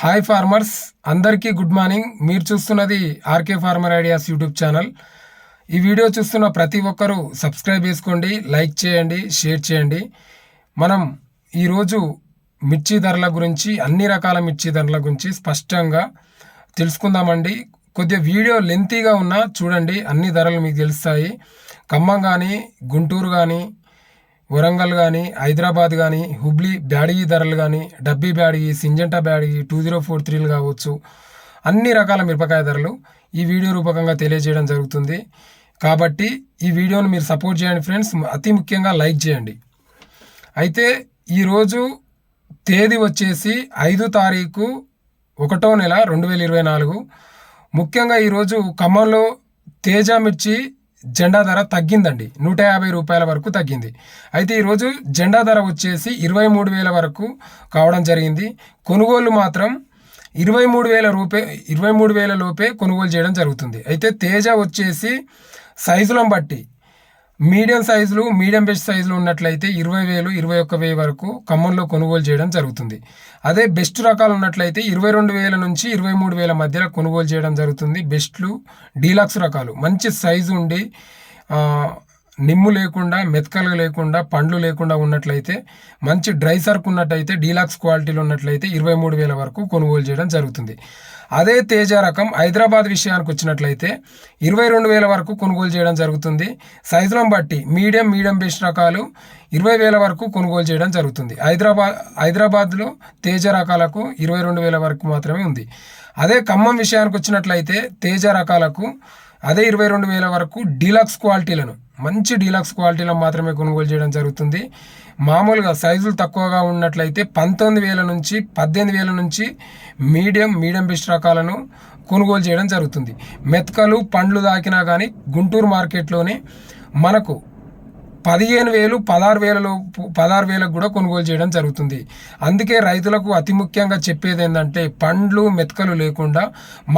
Hi farmers అందరికీ good morning మీరు చూస్తున్నది RK farmer ideas YouTube channel ఈ వీడియో చూస్తున్న ప్రతి ఒక్కరూ సబ్స్క్రైబ్ చేసుకోండి లైక్ చేయండి షేర్ చేయండి. మనం ఈరోజు మిర్చి ధరల గురించి అన్ని రకాల మిర్చి ధరల గురించి స్పష్టంగా తెలుసుకుందామండి. కొద్దిగా వీడియో లెంతీగా ఉన్నా చూడండి అన్ని ధరలు మీకు తెలుస్తాయి. ఖమ్మం కానీ గుంటూరు కానీ వరంగల్ కానీ హైదరాబాద్ కానీ హుబ్లీ బ్యాడగి ధరలు కానీ Dabbi Byadgi Syngenta Byadgi two zero four త్రీలు కావచ్చు. అన్ని రకాల మిరపకాయ ధరలు ఈ వీడియో రూపకంగా తెలియజేయడం జరుగుతుంది. కాబట్టి ఈ వీడియోను మీరు సపోర్ట్ చేయండి ఫ్రెండ్స్. అతి ముఖ్యంగా లైక్ చేయండి. అయితే ఈరోజు తేదీ వచ్చేసి ఐదు తారీఖు ఒకటో నెల రెండు వేల ఇరవై నాలుగు. ముఖ్యంగా ఈరోజు ఖమ్మంలో తేజ మిర్చి జెండా ధర తగ్గిందండి. నూట యాభై రూపాయల వరకు తగ్గింది. అయితే ఈరోజు జెండా ధర వచ్చేసి ఇరవై మూడు వేల వరకు కావడం జరిగింది. కొనుగోలు మాత్రం ఇరవై మూడు వేల రూపే ఇరవై మూడు వేల లోపే కొనుగోలు చేయడం జరుగుతుంది. అయితే తేజ వచ్చేసి సైజులను బట్టి మీడియం సైజులు మీడియం బెస్ట్ సైజులు ఉన్నట్లయితే ఇరవై వేలు ఇరవై ఒక్క వెయ్యి వరకు ఖమ్మంలో కొనుగోలు చేయడం జరుగుతుంది. అదే బెస్ట్ రకాలు ఉన్నట్లయితే ఇరవై రెండు వేల నుంచి ఇరవై మూడు వేల మధ్యలో కొనుగోలు చేయడం జరుగుతుంది. బెస్ట్లు డీలక్స్ రకాలు. మంచి సైజు ఉండి నిమ్ము లేకుండా మెతకలు లేకుండా పండ్లు లేకుండా ఉన్నట్లయితే మంచి డ్రై సర్క్ ఉన్నట్టయితే డీలాక్స్ క్వాలిటీలో ఉన్నట్లయితే ఇరవై మూడు వేల వరకు కొనుగోలు చేయడం జరుగుతుంది. అదే తేజ రకం హైదరాబాద్ విషయానికి వచ్చినట్లయితే ఇరవై రెండు వేల వరకు కొనుగోలు చేయడం జరుగుతుంది. సైజులను బట్టి మీడియం మీడియం బెస్ట్ రకాలు ఇరవై వేల వరకు కొనుగోలు చేయడం జరుగుతుంది. హైదరాబాద్ హైదరాబాద్లో తేజ రకాలకు ఇరవై రెండు వేల వరకు మాత్రమే ఉంది. అదే ఖమ్మం విషయానికి వచ్చినట్లయితే తేజ రకాలకు అదే ఇరవై రెండు వేల వరకు డీలక్స్ క్వాలిటీలను మంచి డీలక్స్ క్వాలిటీలో మాత్రమే కొనుగోలు చేయడం జరుగుతుంది. మామూలుగా సైజులు తక్కువగా ఉన్నట్లయితే పంతొమ్మిది వేల నుంచి పద్దెనిమిది వేల నుంచి మీడియం మీడియం బెస్ట్ రకాలను కొనుగోలు చేయడం జరుగుతుంది. మెతకలు పండ్లు దాకినా కానీ గుంటూరు మార్కెట్లోనే మనకు పదిహేను వేలు పదహారు వేలలో పదహారు వేలకు కూడా కొనుగోలు చేయడం జరుగుతుంది. అందుకే రైతులకు అతి ముఖ్యంగా చెప్పేది ఏంటంటే పండ్లు మెతకలు లేకుండా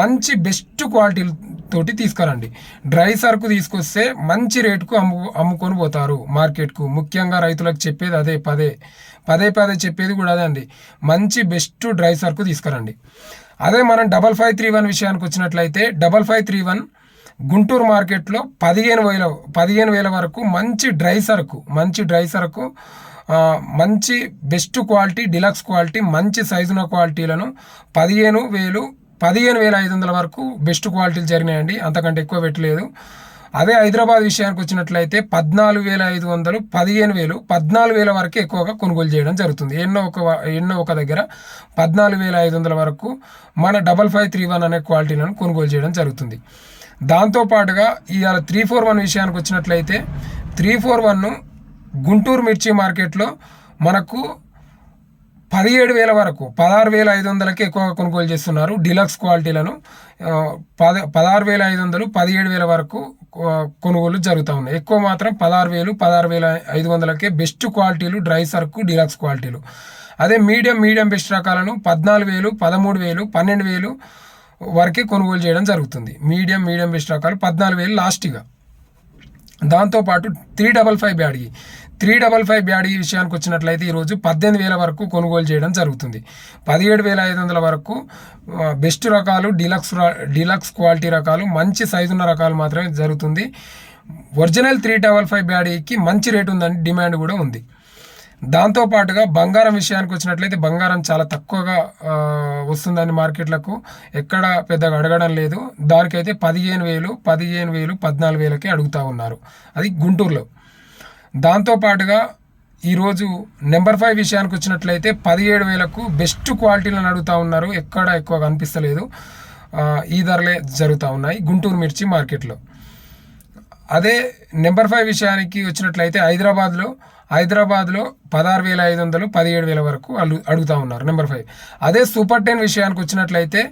మంచి బెస్ట్ క్వాలిటీ తోటి తీసుకురండి. డ్రై సరుకు తీసుకొస్తే మంచి రేటుకు అమ్ము అమ్ముకొని పోతారు మార్కెట్కు. ముఖ్యంగా రైతులకు చెప్పేది అదే పదే పదే పదే చెప్పేది కూడా అదే అండి. మంచి బెస్ట్ డ్రై సరుకు తీసుకురండి. అదే మనం డబల్ ఫైవ్ త్రీ వన్ విషయానికి వచ్చినట్లయితే double five three one Guntur మార్కెట్లో పదిహేను వేల పదిహేను వేల వరకు మంచి డ్రై సరుకు మంచి డ్రై సరుకు మంచి బెస్ట్ క్వాలిటీ డిలక్స్ క్వాలిటీ మంచి సైజున క్వాలిటీలను పదిహేను వేలు పదిహేను వేల ఐదు వందల వరకు బెస్ట్ క్వాలిటీలు జరిగినాయండి. అంతకంటే ఎక్కువ పెట్టలేదు. అదే హైదరాబాద్ విషయానికి వచ్చినట్లయితే పద్నాలుగు వేల ఐదు వందలు పదిహేను వేలు పద్నాలుగు వేల వరకు ఎక్కువగా కొనుగోలు చేయడం జరుగుతుంది. ఎన్నో ఒక ఎన్నో ఒక దగ్గర పద్నాలుగు వేల ఐదు వందల వరకు మన డబల్ ఫైవ్ త్రీ వన్ అనే క్వాలిటీలను కొనుగోలు చేయడం జరుగుతుంది. దాంతోపాటుగా ఇవాళ త్రీ ఫోర్ వన్ విషయానికి వచ్చినట్లయితే త్రీ ఫోర్ వన్ గుంటూరు మిర్చి మార్కెట్లో మనకు పదిహేడు వేల వరకు పదహారు వేల ఐదు వందలకి ఎక్కువగా కొనుగోలు చేస్తున్నారు డిలక్స్ క్వాలిటీలను. పద పదహారు వేల ఐదు వందలు పదిహేడు వేల వరకు కొనుగోలు జరుగుతూ ఉన్నాయి. ఎక్కువ మాత్రం పదహారు వేలు పదహారు వేల ఐదు వందలకే బెస్ట్ క్వాలిటీలు డ్రై సర్కు డిలక్స్ క్వాలిటీలు. అదే మీడియం మీడియం బెస్ట్ రకాలను పద్నాలుగు వేలు పదమూడు వేలు పన్నెండు వేలు వరకే కొనుగోలు చేయడం జరుగుతుంది. మీడియం మీడియం బెస్ట్ రకాలు పద్నాలుగు వేలు లాస్ట్గా. దాంతోపాటు three double five Byadgi three double five Byadgi విషయానికి వచ్చినట్లయితే ఈరోజు పద్దెనిమిది వేల వరకు కొనుగోలు చేయడం జరుగుతుంది. పదిహేడు వేల ఐదు వందల వరకు బెస్ట్ రకాలు డీలక్స్ డీలక్స్ క్వాలిటీ రకాలు మంచి సైజు ఉన్న రకాలు మాత్రమే జరుగుతుంది. ఒరిజినల్ త్రీ డబల్ ఫైవ్ బ్యాడీకి మంచి రేటు ఉందని డిమాండ్ కూడా ఉంది. దాంతోపాటుగా బంగారం విషయానికి వచ్చినట్లయితే బంగారం చాలా తక్కువగా వస్తుందని మార్కెట్లకు. ఎక్కడ పెద్దగా అడగడం లేదు. దానికైతే పదిహేను వేలు పదిహేను వేలు పద్నాలుగు వేలకే అడుగుతూ ఉన్నారు. అది గుంటూరులో. దాంతోపాటుగా ఈరోజు నెంబర్ ఫైవ్ విషయానికి వచ్చినట్లయితే పదిహేడు వేలకు బెస్ట్ క్వాలిటీలను అడుగుతూ ఉన్నారు. ఎక్కడ ఎక్కువ కనిపిస్తలేదు ఈ ధరలే జరుగుతూ ఉన్నాయి గుంటూరు మిర్చి మార్కెట్లో. అదే నెంబర్ ఫైవ్ విషయానికి వచ్చినట్లయితే హైదరాబాద్లో హైదరాబాద్లో పదహారు వేల ఐదు వందలు పదిహేడు వేల వరకు అడుగు అడుగుతూ ఉన్నారు. నెంబర్ ఫైవ్ అదే సూపర్ టెన్ విషయానికి వచ్చినట్లయితే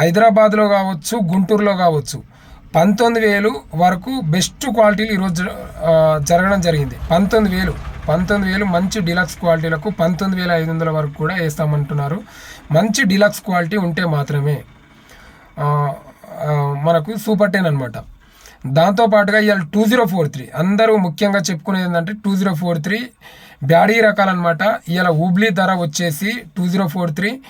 హైదరాబాద్లో కావచ్చు గుంటూరులో కావచ్చు పంతొమ్మిది వేలు వరకు బెస్ట్ క్వాలిటీలు ఈరోజు జరగడం జరిగింది. పంతొమ్మిది వేలు పంతొమ్మిది వేలు మంచి డిలక్స్ క్వాలిటీలకు పంతొమ్మిది వేల ఐదు వందల వరకు కూడా వేస్తామంటున్నారు. మంచి డిలక్స్ క్వాలిటీ ఉంటే మాత్రమే మనకు సూపర్ టెన్ అనమాట దాంతోపాటుగా ఇవాళ టూ జీరో ఫోర్ త్రీ అందరూ ముఖ్యంగా చెప్పుకునేది ఏంటంటే two zero four three Byadgi రకాలన్నమాట. ఇవాళ ఊబ్లీ ధర వచ్చేసి టూ జీరో ఫోర్ త్రీ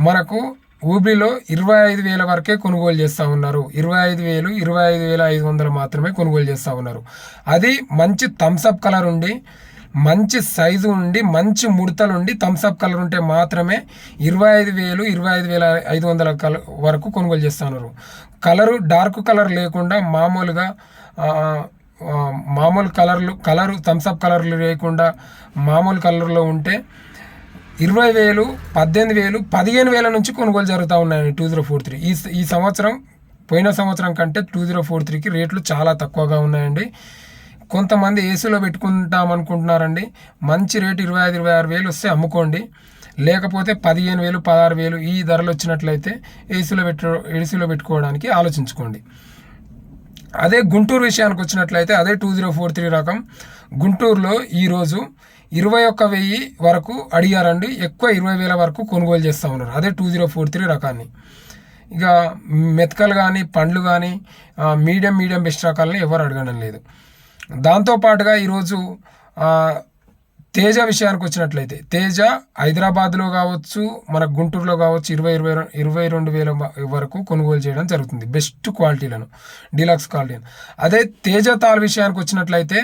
మనకు ఊబిలో ఇరవై ఐదు వేల వరకే కొనుగోలు చేస్తూ ఉన్నారు. ఇరవై ఐదు వేలు ఇరవై ఐదు వేల ఐదు వందలు మాత్రమే కొనుగోలు చేస్తూ ఉన్నారు. అది మంచి థమ్స్అప్ కలర్ ఉండి మంచి సైజు ఉండి మంచి ముడతలు ఉండి థమ్స్అప్ కలర్ ఉంటే మాత్రమే ఇరవై ఐదు వేలు ఇరవై ఐదు వేల ఐదు వందల కలర్ వరకు కొనుగోలు చేస్తున్నారు. కలరు డార్క్ కలర్ లేకుండా మామూలుగా మామూలు కలర్లు కలరు థమ్స్అప్ కలర్లు లేకుండా మామూలు కలర్లో ఉంటే ఇరవై వేలు పద్దెనిమిది వేలు పదిహేను వేల నుంచి కొనుగోలు జరుగుతూ ఉన్నాయండి టూ జీరో ఫోర్ త్రీ ఈ ఈ సంవత్సరం పోయిన సంవత్సరం కంటే టూ జీరో ఫోర్ త్రీకి రేట్లు చాలా తక్కువగా ఉన్నాయండి. కొంతమంది ఏసీలో పెట్టుకుంటాం అనుకుంటున్నారండి. మంచి రేటు ఇరవై ఐదు ఇరవై ఆరు వేలు వస్తే అమ్ముకోండి. లేకపోతే పదిహేను వేలు పదహారు వేలు ఈ ధరలు వచ్చినట్లయితే ఏసీలో పెట్టు ఏసీలో పెట్టుకోవడానికి ఆలోచించుకోండి. అదే గుంటూరు విషయానికి వచ్చినట్లయితే అదే టూ జీరో ఫోర్ త్రీ రకం. గుంటూరులో ఈరోజు ఇరవై ఒక్క వెయ్యి వరకు అడిగారండి. ఎక్కువ ఇరవై వేల వరకు కొనుగోలు చేస్తూ ఉన్నారు. అదే టూ జీరో ఫోర్ త్రీ రకాన్ని. ఇక మెతకలు కానీ పండ్లు కానీ మీడియం మీడియం బెస్ట్ రకాలని ఎవరు అడగడం లేదు. దాంతోపాటుగా ఈరోజు తేజ విషయానికి వచ్చినట్లయితే తేజ హైదరాబాద్లో కావచ్చు మన గుంటూరులో కావచ్చు ఇరవై ఇరవై ఇరవై రెండు వేల వరకు కొనుగోలు చేయడం జరుగుతుంది బెస్ట్ క్వాలిటీలను డీలక్స్ క్వాలిటీలను అదే తేజ తాల్ విషయానికి వచ్చినట్లయితే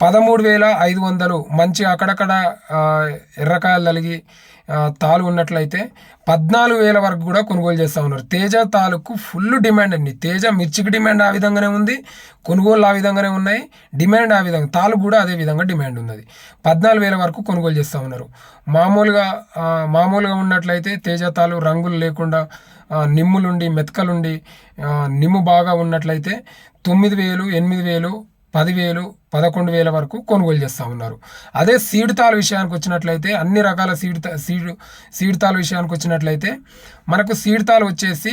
పదమూడు వేల ఐదు వందలు మంచి అక్కడక్కడ ఎర్రకాయలు తలిగి తాలు ఉన్నట్లయితే పద్నాలుగు వేల వరకు కూడా కొనుగోలు చేస్తూ ఉన్నారు. తేజ తాలూకు ఫుల్ డిమాండ్ అండి. తేజ మిర్చికి డిమాండ్ ఆ విధంగానే ఉంది. కొనుగోలు ఆ విధంగానే ఉన్నాయి. డిమాండ్ ఆ విధంగా తాలు కూడా అదే విధంగా డిమాండ్ ఉన్నది. పద్నాలుగు వేల వరకు కొనుగోలు చేస్తూ ఉన్నారు. మామూలుగా మామూలుగా ఉన్నట్లయితే తేజ తాలు రంగులు లేకుండా నిమ్ములుండి మెతకలుండి నిమ్ము బాగా ఉన్నట్లయితే తొమ్మిది వేలు ఎనిమిది వేలు పదివేలు పదకొండు వేల వరకు కొనుగోలు చేస్తూ ఉన్నారు. అదే సీడితాల విషయానికి వచ్చినట్లయితే అన్ని రకాల సీడ్ సీడ్ సీడితాల విషయానికి వచ్చినట్లయితే మనకు సీడితాలు వచ్చేసి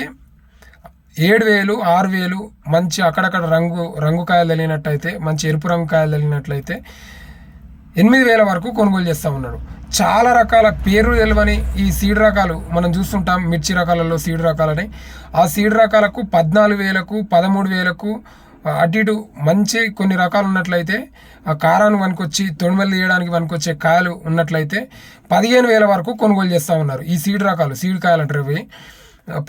ఏడు వేలు ఆరు వేలు మంచి అక్కడక్కడ రంగు రంగు కాయలు తెలియనట్టయితే మంచి ఎరుపు రంగు కాయలు తెలియనట్లయితే ఎనిమిది వేల వరకు కొనుగోలు చేస్తూ ఉన్నాడు చాలా రకాల పేరు తెలియని ఈ సీడ్ రకాలు మనం చూస్తుంటాం మిర్చి రకాలలో సీడ్ రకాలని. ఆ సీడ్ రకాలకు పద్నాలుగు వేలకు పదమూడు వేలకు అటు ఇటు మంచి కొన్ని రకాలు ఉన్నట్లయితే ఆ కారాన్ని వనుకొచ్చి తొడిమెలు తీయడానికి వనుకొచ్చే కాయలు ఉన్నట్లయితే పదిహేను వేల వరకు కొనుగోలు చేస్తూ ఉన్నారు. ఈ సీడ్ రకాలు సీడ్ కాయలు అంటారు ఇవి.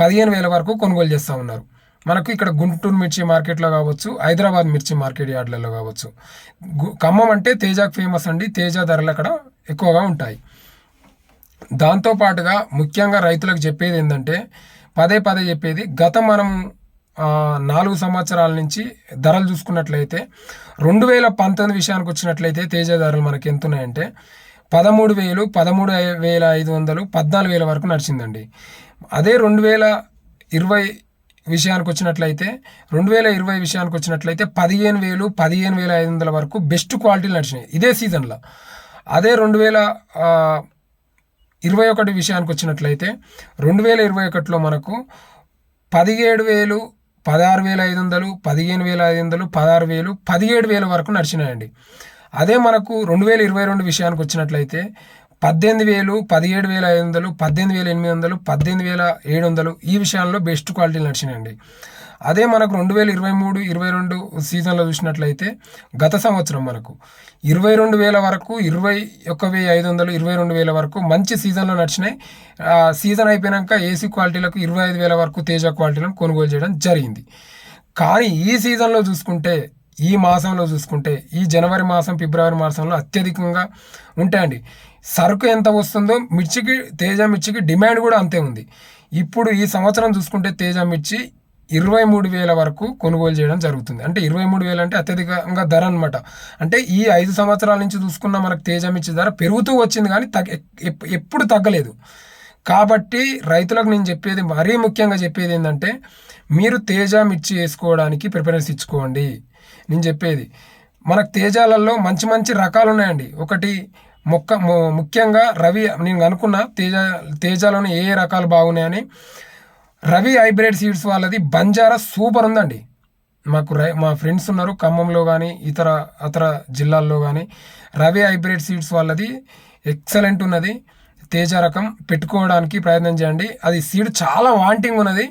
పదిహేను వేల వరకు కొనుగోలు చేస్తూ ఉన్నారు. మనకు ఇక్కడ గుంటూరు మిర్చి మార్కెట్లో కావచ్చు హైదరాబాద్ మిర్చి మార్కెట్ యార్డ్లలో కావచ్చు. ఖమ్మం అంటే తేజాకు ఫేమస్ అండి. తేజ ధరలు అక్కడ ఎక్కువగా ఉంటాయి. దాంతోపాటుగా ముఖ్యంగా రైతులకు చెప్పేది ఏంటంటే పదే పదే చెప్పేది గత మనం నాలుగు సంవత్సరాల నుంచి ధరలు చూసుకున్నట్లయితే రెండు వేల పంతొమ్మిది విషయానికి వచ్చినట్లయితే తేజ ధరలు మనకి ఎంత ఉన్నాయంటే పదమూడు వేలు పదమూడు వేల ఐదు వందలు పద్నాలుగు వేల వరకు నడిచిందండి. అదే రెండు వేల ఇరవై విషయానికి వచ్చినట్లయితే రెండు వేల ఇరవై విషయానికి వచ్చినట్లయితే పదిహేను వేలు పదిహేను వేల ఐదు వందల వరకు బెస్ట్ క్వాలిటీలు నడిచినాయి. ఇదే సీజన్లో. అదే రెండు వేల ఇరవై ఒకటి విషయానికి వచ్చినట్లయితే రెండు వేల ఇరవై ఒకటిలో మనకు పదిహేడు వేలు పదహారు వేల ఐదు వందలు పదిహేను వేల ఐదు వందలు పదహారు వేలు పదిహేడు వేల వరకు నడిచినాయండి. అదే మనకు రెండు వేల ఇరవై రెండు విషయానికి వచ్చినట్లయితే పద్దెనిమిది వేలు పదిహేడు వేల ఐదు వందలు పద్దెనిమిది వేల ఎనిమిది వందలు పద్దెనిమిది వేల ఏడు వందలు ఈ విషయాల్లో బెస్ట్ క్వాలిటీలు నడిచినాయండి. అదే మనకు రెండు వేల ఇరవై మూడు ఇరవై రెండు సీజన్లో చూసినట్లయితే గత సంవత్సరం మనకు ఇరవై రెండు వేల వరకు ఇరవై ఒక్క వెయ్యి ఐదు వందలు ఇరవై రెండు వేల వరకు మంచి సీజన్లో నడిచినాయి. సీజన్ అయిపోయాక ఏసీ క్వాలిటీలకు ఇరవై ఐదు వేల వరకు తేజ క్వాలిటీలను కొనుగోలు చేయడం జరిగింది. కానీ ఈ సీజన్లో చూసుకుంటే ఈ మాసంలో చూసుకుంటే ఈ జనవరి మాసం ఫిబ్రవరి మాసంలో అత్యధికంగా ఉంటాయండి. సరుకు ఎంత వస్తుందో మిర్చికి తేజ మిర్చికి డిమాండ్ కూడా అంతే ఉంది. ఇప్పుడు ఈ సంవత్సరం చూసుకుంటే తేజ మిర్చి ఇరవై మూడు వేల వరకు కొనుగోలు చేయడం జరుగుతుంది. అంటే ఇరవై మూడు వేలు అంటే అత్యధికంగా ధర అనమాట అంటే ఈ ఐదు సంవత్సరాల నుంచి చూసుకున్న మనకు తేజమిచ్చి ధర పెరుగుతూ వచ్చింది కానీ తగ్గ ఎప్పుడు తగ్గలేదు. కాబట్టి రైతులకు నేను చెప్పేది మరీ ముఖ్యంగా చెప్పేది ఏంటంటే మీరు తేజ మిర్చి వేసుకోవడానికి ప్రిఫరెన్స్ ఇచ్చుకోండి. నేను చెప్పేది మనకు తేజాలలో మంచి మంచి రకాలు ఉన్నాయండి. ఒకటి మొక్క ముఖ్యంగా రవి నేను అనుకున్న తేజ తేజాలోని ఏ రకాలు బాగున్నాయని రవి హైబ్రిడ్ సీడ్స్ వాళ్ళది బంజారా సూపర్ ఉందండి. మాకు రై మా ఫ్రెండ్స్ ఉన్నారు ఖమ్మంలో కానీ ఇతర ఇతర జిల్లాల్లో కానీ రవి హైబ్రిడ్ సీడ్స్ వాళ్ళది ఎక్సలెంట్ ఉన్నది. తేజ రకం పెట్టుకోవడానికి ప్రయత్నం చేయండి. అది సీడ్ చాలా వాంటింగ్ ఉన్నది.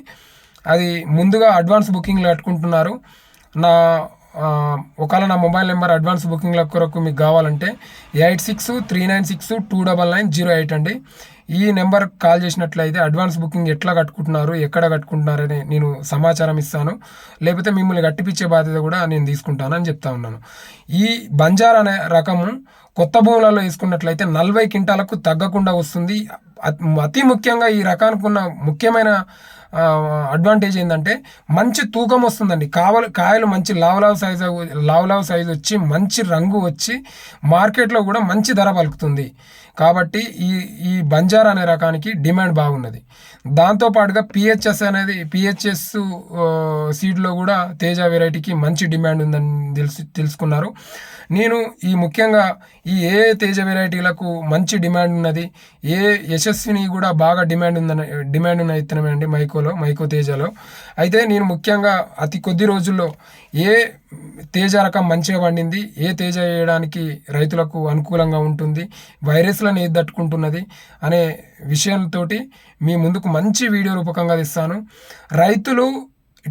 అది ముందుగా అడ్వాన్స్ బుకింగ్లు కట్టుకుంటున్నారు నా ఒకవేళ నా మొబైల్ నెంబర్ అడ్వాన్స్ బుకింగ్ల కొరకు మీకు కావాలంటే eight six three nine six two double nine zero eight అండి. ఈ నెంబర్ కాల్ చేసినట్లయితే అడ్వాన్స్ బుకింగ్ ఎట్లా కట్టుకుంటున్నారు ఎక్కడ కట్టుకుంటున్నారని నేను సమాచారం ఇస్తాను. లేకపోతే మిమ్మల్ని కట్టిపించే బాధ్యత కూడా నేను తీసుకుంటానని చెప్తా ఉన్నాను. ఈ బంజార్ అనే రకము కొత్త భూములలో వేసుకున్నట్లయితే నలభై క్వింటాలకు తగ్గకుండా వస్తుంది. అతి ముఖ్యంగా ఈ రకానికి ఉన్న ముఖ్యమైన అడ్వాంటేజ్ ఏంటంటే మంచి తూకం వస్తుందండి. కావలు కాయలు మంచి లావ్ సైజు లావ్ సైజు వచ్చి మంచి రంగు వచ్చి మార్కెట్లో కూడా మంచి ధర పలుకుతుంది. కాబట్టి ఈ ఈ బంజార్ అనే రకానికి డిమాండ్ బాగున్నది. దాంతోపాటుగా పిహెచ్ఎస్ అనేది పిహెచ్ఎస్ సీడ్లో కూడా తేజ వెరైటీకి మంచి డిమాండ్ ఉందని తెలుసు తెలుసుకున్నారు. నేను ఈ ముఖ్యంగా ఈ ఏ తేజ వెరైటీలకు మంచి డిమాండ్ ఉన్నది ఏ యశస్విని కూడా బాగా డిమాండ్ ఉందని డిమాండ్ ఉన్న ఇత్తనమే అండి మైకోలో మైకో తేజలో. అయితే నేను ముఖ్యంగా అతి కొద్ది రోజుల్లో ఏ తేజ రకం మంచిగా పండింది ఏ తేజ వేయడానికి రైతులకు అనుకూలంగా ఉంటుంది వైరస్లను ఏది తట్టుకుంటున్నది అనే విషయంతోటి మీ ముందుకు మంచి వీడియో రూపకంగా ఇస్తాను రైతులు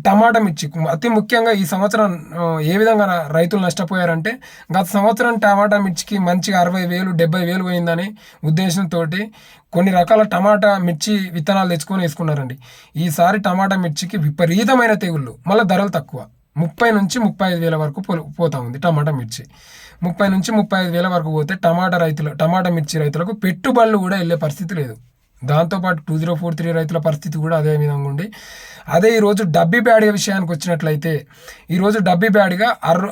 టమాటా మిర్చి అతి ముఖ్యంగా ఈ సంవత్సరం ఏ విధంగా రైతులు నష్టపోయారంటే గత సంవత్సరం టమాటా మిర్చికి మంచిగా అరవై వేలు డెబ్బై వేలు పోయిందని ఉద్దేశంతో కొన్ని రకాల టమాటా మిర్చి విత్తనాలు తెచ్చుకొని వేసుకున్నారండి. ఈసారి టమాటా మిర్చికి విపరీతమైన తెగుళ్ళు మళ్ళీ ధరలు తక్కువ. ముప్పై నుంచి ముప్పై ఐదు వేల వరకు పో పోతా ఉంది టమాటా మిర్చి. ముప్పై నుంచి ముప్పై ఐదు వేల వరకు పోతే టమాటా రైతులు టమాటా మిర్చి రైతులకు పెట్టుబడులు కూడా వెళ్ళే పరిస్థితి లేదు. దాంతోపాటు టూ జీరో ఫోర్ త్రీ రైతుల పరిస్థితి కూడా అదే విధంగా ఉండి అదే ఈరోజు డబ్బీ బ్యాడ్గా విషయానికి వచ్చినట్లయితే ఈరోజు డబ్బీ బ్యాడ్గా అర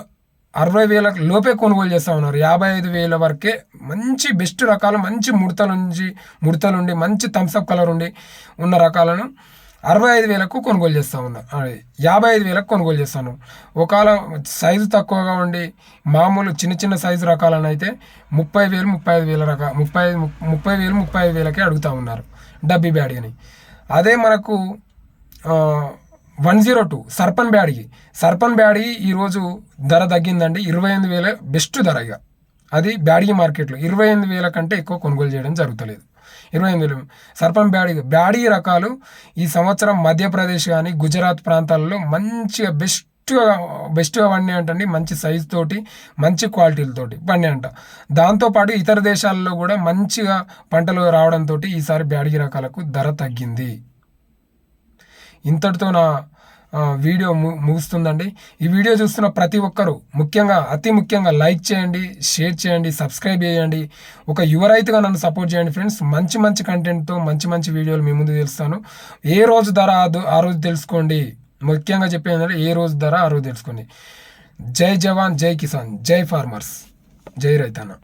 అరవై వేల లోపే కొనుగోలు చేస్తూ ఉన్నారు. యాభై ఐదు వేల వరకే మంచి బెస్ట్ రకాలు మంచి ముడతలుంచి ముడతలుండి మంచి థమ్స్అప్ కలర్ ఉండి ఉన్న రకాలను అరవై ఐదు వేలకు కొనుగోలు చేస్తూ ఉన్నా. యాభై ఐదు వేలకు కొనుగోలు చేస్తాను. ఒకవేళ సైజు తక్కువగా ఉండి మామూలు చిన్న చిన్న సైజు రకాలను అయితే ముప్పై వేలు ముప్పై ఐదు వేల రకా ముప్పై ముప్పై వేలు ముప్పై ఐదు వేలకే అడుగుతూ ఉన్నారు. డబ్బీ బ్యాడీని అదే మనకు one zero two Sarpan Byadgi. Sarpan Byadgi ఈరోజు ధర తగ్గిందండి. ఇరవై ఎనిమిది వేల బెస్ట్ ధర ఇక అది బ్యాడీ మార్కెట్లో ఇరవై ఎనిమిది వేల కంటే ఎక్కువ కొనుగోలు చేయడం జరుగుతలేదు. ఇరవై ఎనిమిది సర్పం బ్యాడీ బ్యాడీ రకాలు ఈ సంవత్సరం మధ్యప్రదేశ్ కానీ గుజరాత్ ప్రాంతాల్లో మంచిగా బెస్ట్గా బెస్ట్గా పండి అంటండి మంచి సైజ్ తోటి మంచి క్వాలిటీలతోటి పండి అంట దాంతోపాటు ఇతర దేశాల్లో కూడా మంచిగా పంటలు రావడంతో ఈసారి బ్యాడిగి రకాలకు ధర తగ్గింది. ఇంతటితో నా వీడియో ముగుస్తుందండి. ఈ వీడియో చూస్తున్న ప్రతి ఒక్కరూ ముఖ్యంగా అతి ముఖ్యంగా లైక్ చేయండి షేర్ చేయండి సబ్స్క్రైబ్ చేయండి. ఒక యువరైతుగా నన్ను సపోర్ట్ చేయండి ఫ్రెండ్స్. మంచి మంచి కంటెంట్తో మంచి మంచి వీడియోలు మీ ముందు తెలుస్తాను. ఏ రోజు ధర ఆ రోజు తెలుసుకోండి. ముఖ్యంగా చెప్పేది ఏ రోజు ధర ఆ రోజు తెలుసుకోండి. జై జవాన్ జై కిసాన్ జై ఫార్మర్స్. జై రైతన్న.